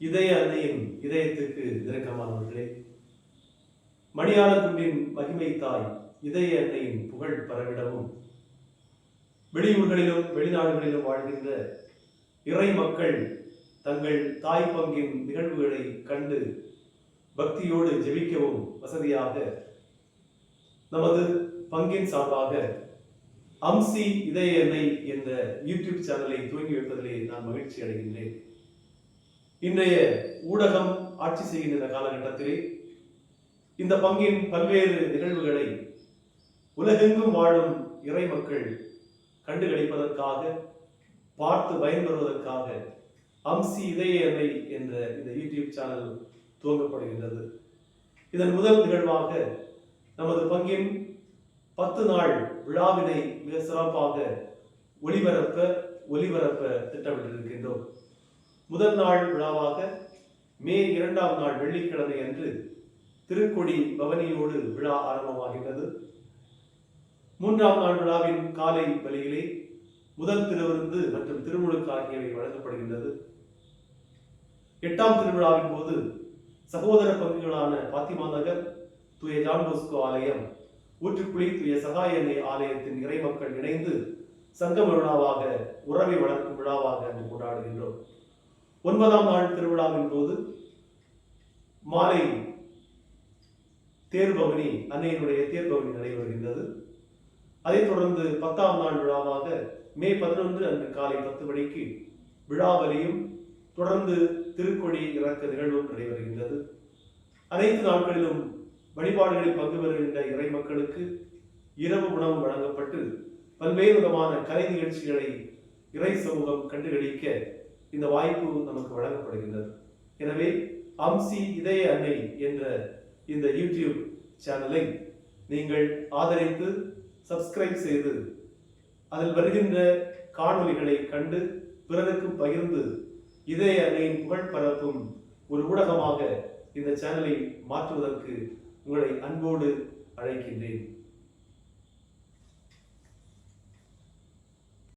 இதய அன்னையின் இதயத்துக்கு நெருக்கமானவர்களே மணியாளகுண்டின் மகிமை தாய் இதய அன்னையின் புகழ் பரவிடவும். வெளியூர்களிலும் வெளிநாடுகளிலும் வாழ்கின்ற இறை மக்கள் தங்கள் தாய் பங்கின் நிகழ்வுகளை கண்டு பக்தியோடு ஜெபிக்கவும் வசதியாக நமது பங்கின் சார்பாக அம்சி இதய எண்ணெய் என்ற யூடியூப் சேனலை துவங்கி வைப்பதிலே நான் மகிழ்ச்சி அடைகின்றேன் இன்றைய ஊடகம் ஆட்சி செய்கின்ற காலகட்டத்திலே இந்த பங்கின் பல்வேறு நிகழ்வுகளை உலகெங்கும் வாழும் இறை மக்கள் கண்டுகளிப்பதற்காக பார்த்து பயன்பெறுவதற்காக அம்சி இதய எண்ணெய் என்ற இந்த யூடியூப் சேனல் துவங்கப்படுகின்றது. இதன் முதல் நிகழ்வாக நமது பங்கின் பத்து நாள் விழாவினை மிக சிறப்பாக ஒளிபரப்ப ஒளிபரப்ப திட்டமிட்டிருக்கின்றோம். முதல் நாள் விழாவாக மே இரண்டாம் நாள் வெள்ளிக்கிழமை அன்று திருக்கொடி பவனியோடு விழா ஆரம்பமாகின்றது. மூன்றாம் நாள் விழாவின் காலை வழியிலே முதல் திருவிருந்து மற்றும் திருமுழுக்கு ஆகியவை வழங்கப்படுகின்றது. எட்டாம் திருவிழாவின் போது சகோதர பங்குகளான பாத்திமா நகர் தூய ஜான்போஸ்கோ ஆலயம் ஊற்றுக்குழி தூய சகாயனை ஆலயத்தின் இறைமக்கள் இணைந்து சங்கம விழாவாக உறவை வளர்க்கும் விழாவாக அன்று கொண்டாடுகின்றோம். ஒன்பதாம் நாள் திருவிழாவின் போது மாலை தேர்பவனி அன்னையினுடைய தேர்பவனி நடைபெறுகின்றது. அதைத் தொடர்ந்து பத்தாம் நாள் விழாவாக மே பதினொன்று அன்று காலை பத்து மணிக்கு விழாவலையும் தொடர்ந்து திருக்கொடி இறக்க நிகழ்வும் நடைபெறுகின்றது. அனைத்து நாட்களிலும் வழிபாடுகளில் பங்கு பெறுகின்ற இறை மக்களுக்கு இரவு உணவு வழங்கப்பட்டு பல்வேறு விதமான கலை நிகழ்ச்சிகளை இறை சமூகம் கண்டுகளிக்க இந்த வாய்ப்பு நமக்கு வழங்கப்படுகின்றது. எனவே அம்சி இதய அன்னை என்ற இந்த யூடியூப் சேனலை நீங்கள் ஆதரித்து சப்ஸ்கிரைப் செய்து அதில் வருகின்ற காணொலிகளை கண்டு பிறருக்கும் பகிர்ந்து இதய அன்னையின் புகழ் பரப்பும் ஒரு ஊடகமாக இந்த சேனலை மாற்றுவதற்கு உங்களை அன்போடு அழைக்கின்றேன்.